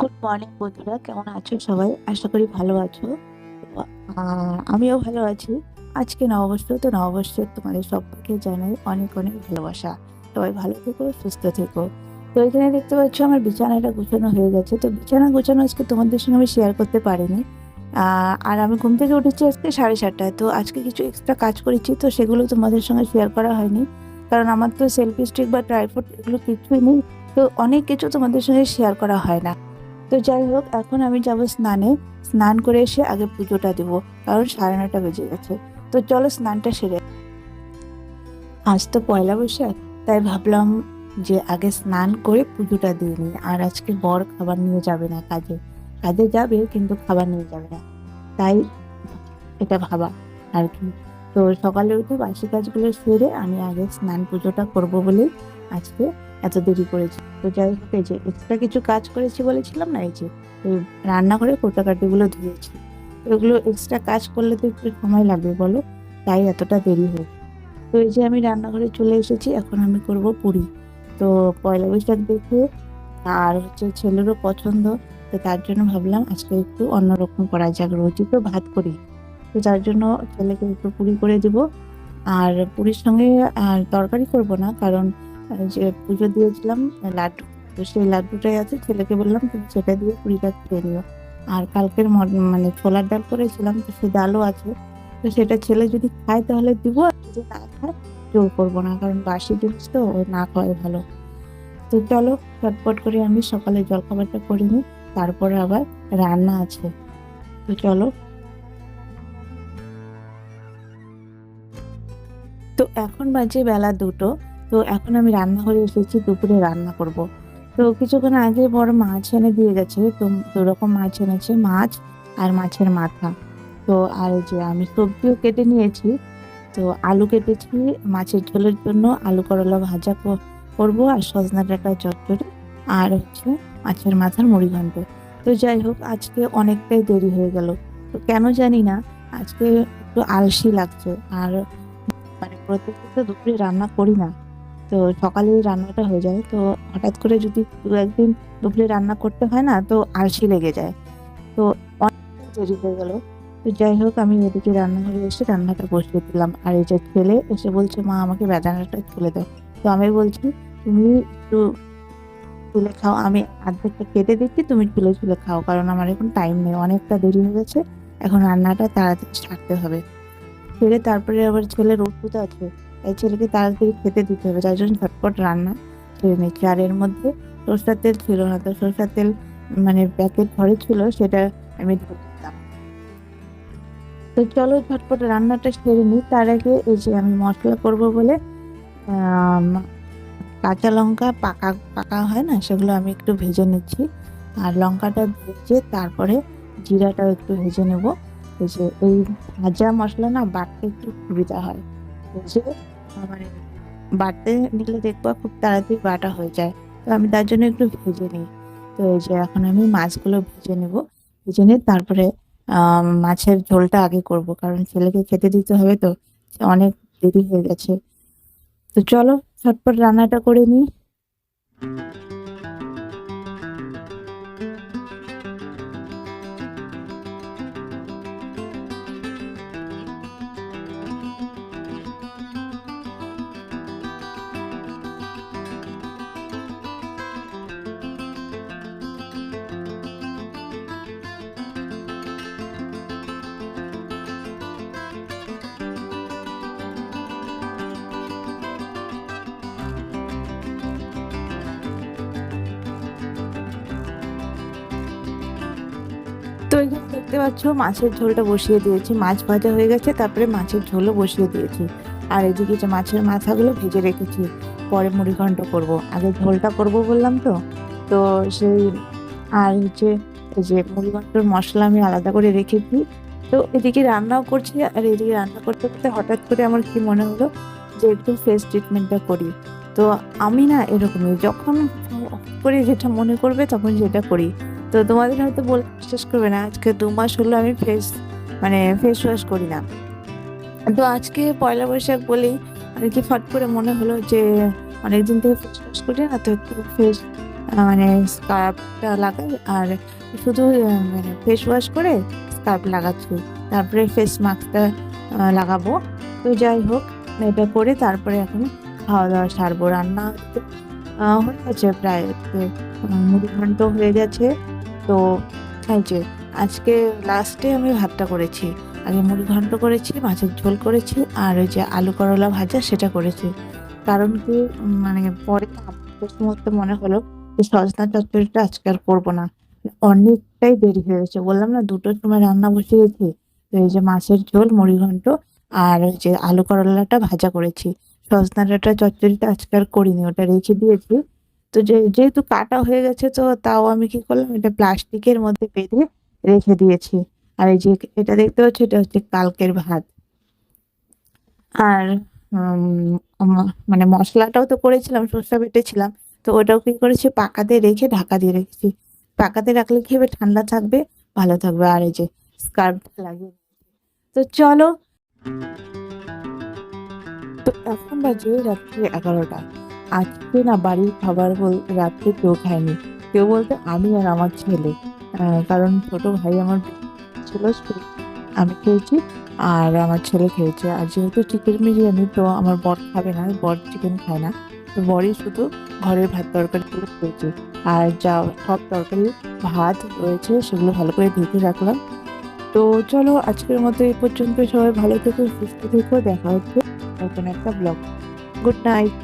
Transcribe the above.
Good morning বন্ধুরা। কেমন আছো সবাই? আশা করি ভালো আছো। আমিও ভালো আছি। আজকে নববর্ষ, তো নববর্ষের তোমাদের সবাইকে জানাই অনেক অনেক ভালোবাসা। সবাই ভালো থেকো, সুস্থ থেকো। তো এখানে দেখতে পাচ্ছ, আমার বিছানাটা গুছানো হয়ে গেছে। তো বিছানা গোছানো আজকে তোমাদের সঙ্গে আমি শেয়ার করতে পারিনি। আর আমি ঘুম থেকে উঠেছি আজকে সাড়ে সাতটায়। তো আজকে কিছু এক্সট্রা কাজ করেছি, তো সেগুলো তোমাদের সঙ্গে শেয়ার করা হয়নি। কারণ আমার তো সেলফি স্টিক বা ট্রাইফোড এগুলো কিছুই নেই। তো অনেক কিছু তোমাদের সঙ্গে শেয়ার করা হয় না। তো যাই হোক, এখন আমি যাব স্নানে। স্নান করে এসে আগে পুজোটা দেবো, কারণ সাড়ে নটা বেজে গেছে। তো চলো স্নানটা সেরে আজ তো পয়লা বৈশাখ, তাই ভাবলাম যে আগে স্নান করে পুজোটা দিয়ে নিই, আর আজকে বর খাবার নিয়ে যাবে না কাজে। কাজে যাবে, কিন্তু খাবার নিয়ে যাবে না। তাই এটা ভাবা আর কি। তো সকালে উঠে বাসি কাজগুলো সেরে আমি আগে স্নান পুজোটা করব বলেই আজকে এত দেরি করেছি। তো যাই হোক, এই যে এক্সট্রা কিছু কাজ করেছি বলেছিলাম না, এই যে রান্নাঘরে কোটাকাটিগুলো ধুয়েছি। এগুলো এক্সট্রা কাজ করলে তো একটু সময় লাগবে, বলো? তাই এতটা দেরি হোক তো এই যে আমি রান্নাঘরে চলে এসেছি, এখন আমি করব পুরি। তো পয়লা বৈশাখ দেখে আর হচ্ছে ছেলেরও পছন্দ, তো তার জন্য ভাবলাম আজকে একটু অন্যরকম করা যাক রোজই তো ভাত করি। তো তার জন্য ছেলেকে একটু পুরি করে দিব। আর পুরীর সঙ্গে আর তরকারি করব না, কারণ যে পুজো দিয়েছিলাম লাড্ডু। তো সেই লাড্ডুটাই আছে, ছেলেকে বললাম, তুমি সেটা দিয়ে পুরিটা খেয়ে নিও। আর কালকের মানে ছোলার ডাল করেছিলাম, তো সে ডালও আছে। তো সেটা ছেলে যদি খায়, তাহলে দিব, আর যদি না খায় জোর করব না, কারণ বাসি জিনিস তো না খাওয়াই ভালো। তো চলো, চটপট করে আমি সকালে জলখাবারটা করে নিই, তারপরে আবার রান্না আছে। তো চলো। তো এখন বাজে বেলা দুটো। তো এখন আমি রান্নাঘরে এসেছি, দুপুরে রান্না করব। তো কিছুক্ষণ আগে বড় মাছ এনে দিয়ে গেছে, তো দু রকম মাছ এনেছে, মাছ আর মাছের মাথা। তো আর যে আমি সবজিও কেটে নিয়েছি, তো আলু কেটেছি, মাছের ঝোলের জন্য আলু করলা ভাজা করব আর সজনা ডাঁটা চচ্চড়ি আর হচ্ছে মাছের মাথার মুড়ি ঘন্ট। তো যাই হোক, আজকে অনেকটাই দেরি হয়ে গেল। তো কেন জানি না, আজকে একটু আলসি লাগছে আর মানে প্রত্যেকদিন তো দুপুরে রান্না করি না। তো সকালে রান্নাটা হয়ে যায়। তো হঠাৎ করে যদি দু একদিন দুপুরে রান্না করতে হয় না, তো আলসি লেগে যায়। তো অনেক দেরি হয়ে গেলো। তো যাই হোক, আমি এদিকে রান্নাঘরে এসে রান্নাটা বসিয়ে দিলাম। আর এই যে ছেলে এসে বলছে, মা, আমাকে বেদানাটা তুলে দাও। তো আমি বলছি, তুমি একটু তুলে খাও। আমি অর্ধেকটা কেটে দিচ্ছি, তুমি তুলে তুলে খাও। কারণ আমার এখন টাইম নেই। অনেকটা দেরি হয়ে গেছে। এখন রান্নাটা তাড়াতাড়ি ছাড়তে হবে। ছেলে, তারপরে আবার ছেলের ওষুধ আছে। তাই ছেলেকে তাড়াতাড়ি খেতে দিতে হবে, তাই জন্য ঝটপট রান্না ছেড়ে নিচ্ছি আর এর মধ্যে সরষার তেল ছিল না, তো সরষার তেল মানে প্যাকেট ঘরে ছিল, সেটা আমি দিতাম তো চলো ঝটপট রান্নাটা সেরে নিই। তার আগে এই যে আমি মশলা করব বলে কাঁচা লঙ্কা পাকা পাকা হয় না, সেগুলো আমি একটু ভেজে নিচ্ছি। আর লঙ্কাটা ভেজে তারপরে জিরাটাও একটু ভেজে নেব। এই যে, এই ভাজা মশলা না বাটতে একটু সুবিধা হয়। ভেজে মানে বাটতে নিলে দেখব খুব তাড়াতাড়ি বাটা হয়ে যায়। তো আমি তার জন্য একটু ভেজে নিই। তো এই যে এখন আমি মাছগুলো ভেজে নেব। ভেজে নিয়ে তারপরে মাছের ঝোলটা আগে করব। কারণ ছেলেকে খেতে দিতে হবে তো অনেক দেরি হয়ে গেছে। তো চলো, ঝটপট রান্নাটা করে নিই। এখানে দেখতে পাচ্ছ, মাছের ঝোলটা বসিয়ে দিয়েছি। মাছ ভাজা হয়ে গেছে, তারপরে মাছের ঝোলও বসিয়ে দিয়েছি। আর এদিকে যে মাছের মাথাগুলো ভেজে রেখেছি, পরে মুড়িঘণ্ট করব। আগে ঝোলটা করব বললাম তো। তো সেই, আর হচ্ছে এই যে মুড়িঘণ্টর মশলা আমি আলাদা করে রেখেছি। তো এদিকে রান্নাও করছি, আর এদিকে রান্না করতে করতে হঠাৎ করে আমার কি মনে হলো যে একটু ফেস ট্রিটমেন্টটা করি। তো আমি না এরকমই, যখন করে যেটা মনে করবে তখন যেটা করি। তো তোমাদের হয়তো বলে বিশ্বাস করবে না, আজকে দু মাস হলো আমি ফেস মানে ফেস ওয়াশ করি না। তো আজকে পয়লা বৈশাখ বলেই আর কি ফট করে মনে হলো যে অনেকদিন থেকে ফেস ওয়াশ করি না, তো একটু ফেস মানে স্কার্ফটা লাগাই আর শুধু মানে ফেস ওয়াশ করে স্কার্ফ লাগাচ্ছি। তারপরে ফেস মাস্কটা লাগাবো। তো যাই হোক, এটা করে তারপরে এখন খাওয়া দাওয়া সারবো, রান্না হয়ে গেছে প্রায় মুড়ি ঘন্ট হয়ে গেছে। তো এই যে, আজকে লাস্টে আমি ভাতটা করেছি। আগে মুড়ি ঘন্ট করেছি, মাছের ঝোল করেছি, আর ওই যে আলু করলা ভাজা সেটা করেছি। কারণ কি মানে পরে মধ্যে মনে হলো যে সজনা চচ্চড়িটা আজকে আর করব না। অনেকটাই দেরি হয়ে গেছে। বললাম না, দুটোর সময় রান্না বসিয়েছি। তো এই যে মাছের ঝোল, মুড়ি ঘন্ট, আর ওই যে আলু করলাটা ভাজা করেছি। সজনা ডাঁটা চচ্চড়িটা আজকে আর করিনি, ওটা রেখে দিয়েছি। তো যেহেতু কাটা হয়ে গেছে তো তাও আমি কি করলাম, এটা প্লাস্টিকের মধ্যে বেঁধে রেখে দিয়েছি। আর এই যে এটা দেখতে পাচ্ছ, এটা হচ্ছে কালকের ভাত। আর মানে মশলাটাও তো করেছিলাম, সর্ষে বেটেছিলাম। তো ওটাও কি করেছি পাকাতে রেখে ঢাকা দিয়ে রেখেছি। পাকাতে রাখলে কি হবে? ঠান্ডা থাকবে, ভালো থাকবে। আর এই যে স্কার্ফটা লাগিয়ে তো চলো। তো এখন বাজে রাত্রি এগারোটা। আজকে না বাড়ির খাবার রাত্রে কেউ খায়নি। কেউ বলতে আমি আর আমার ছেলে। কারণ ছোট ভাই আমার ছিল আমি খেয়েছি আর আমার ছেলে খেয়েছে। আর যেহেতু চিকেন বিরিয়ানি, তো আমার বর খাবে না, বর চিকেন খায় না। তো বরই শুধু ঘরের ভাত তরকারিগুলো খেয়েছে। আর যা সব তরকারি, ভাত রয়েছে, সেগুলো ভালো করে ঢেকে রাখলাম। তো চলো আজকের মতো এই পর্যন্ত। সবাই ভালো থেকো, সুস্থ থেকো। দেখা হচ্ছে নতুন একটা ব্লগ গুড নাইট।